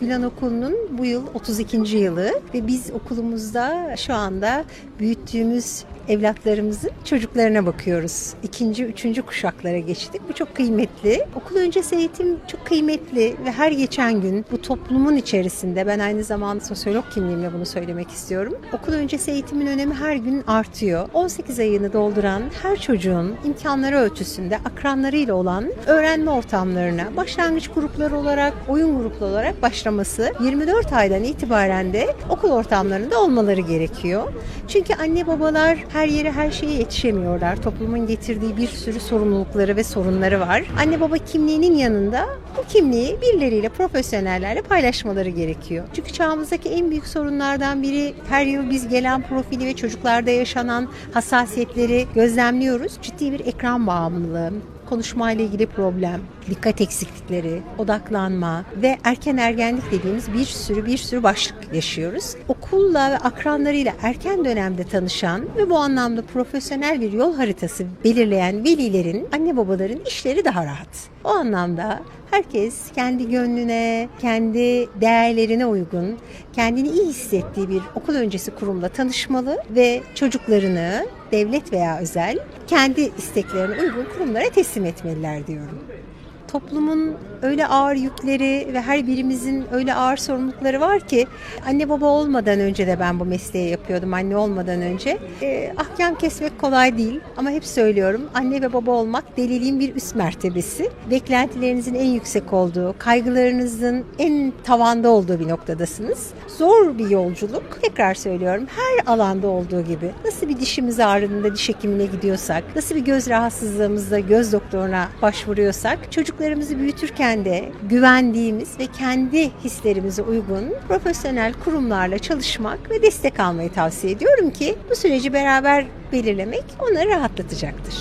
Gülen Okulu'nun bu yıl 32. yılı ve biz okulumuzda şu anda büyüttüğümüz evlatlarımızın çocuklarına bakıyoruz. İkinci, üçüncü kuşaklara geçtik. Bu çok kıymetli. Okul öncesi eğitim çok kıymetli ve her geçen gün bu toplumun içerisinde ben aynı zamanda sosyolog kimliğimle bunu söylemek istiyorum. Okul öncesi eğitimin önemi her gün artıyor. 18 ayını dolduran her çocuğun imkanları ölçüsünde akranlarıyla olan öğrenme ortamlarına başlangıç grupları olarak, oyun grupları olarak başlaması 24 aydan itibaren de okul ortamlarında olmaları gerekiyor. Çünkü anne babalar her yere her şeye yetişemiyorlar. Toplumun getirdiği bir sürü sorumlulukları ve sorunları var. Anne baba kimliğinin yanında bu kimliği birileriyle, profesyonellerle paylaşmaları gerekiyor. Çünkü çağımızdaki en büyük sorunlardan biri her yıl biz gelen profili ve çocuklarda yaşanan hassasiyetleri gözlemliyoruz. Ciddi bir ekran bağımlılığı, konuşmayla ilgili problem, dikkat eksiklikleri, odaklanma ve erken ergenlik dediğimiz bir sürü bir sürü başlık yaşıyoruz. Okulla ve akranlarıyla erken dönemde tanışan ve bu anlamda profesyonel bir yol haritası belirleyen velilerin, anne babaların işleri daha rahat. O anlamda herkes kendi gönlüne, kendi değerlerine uygun, kendini iyi hissettiği bir okul öncesi kurumla tanışmalı ve çocuklarını devlet veya özel kendi isteklerine uygun kurumlara teslim etmeliler diyorum. Toplumun öyle ağır yükleri ve her birimizin öyle ağır sorumlulukları var ki anne baba olmadan önce de ben bu mesleği yapıyordum anne olmadan önce. Ee, ahkam kesmek kolay değil ama hep söylüyorum anne ve baba olmak deliliğin bir üst mertebesi. Beklentilerinizin en yüksek olduğu, kaygılarınızın en tavanda olduğu bir noktadasınız. Zor bir yolculuk. Tekrar söylüyorum her alanda olduğu gibi nasıl bir dişimiz ağrıdığında diş hekimine gidiyorsak, nasıl bir göz rahatsızlığımızda göz doktoruna başvuruyorsak çocuklarımızı büyütürken de güvendiğimiz ve kendi hislerimize uygun profesyonel kurumlarla çalışmak ve destek almayı tavsiye ediyorum ki bu süreci beraber belirlemek onları rahatlatacaktır.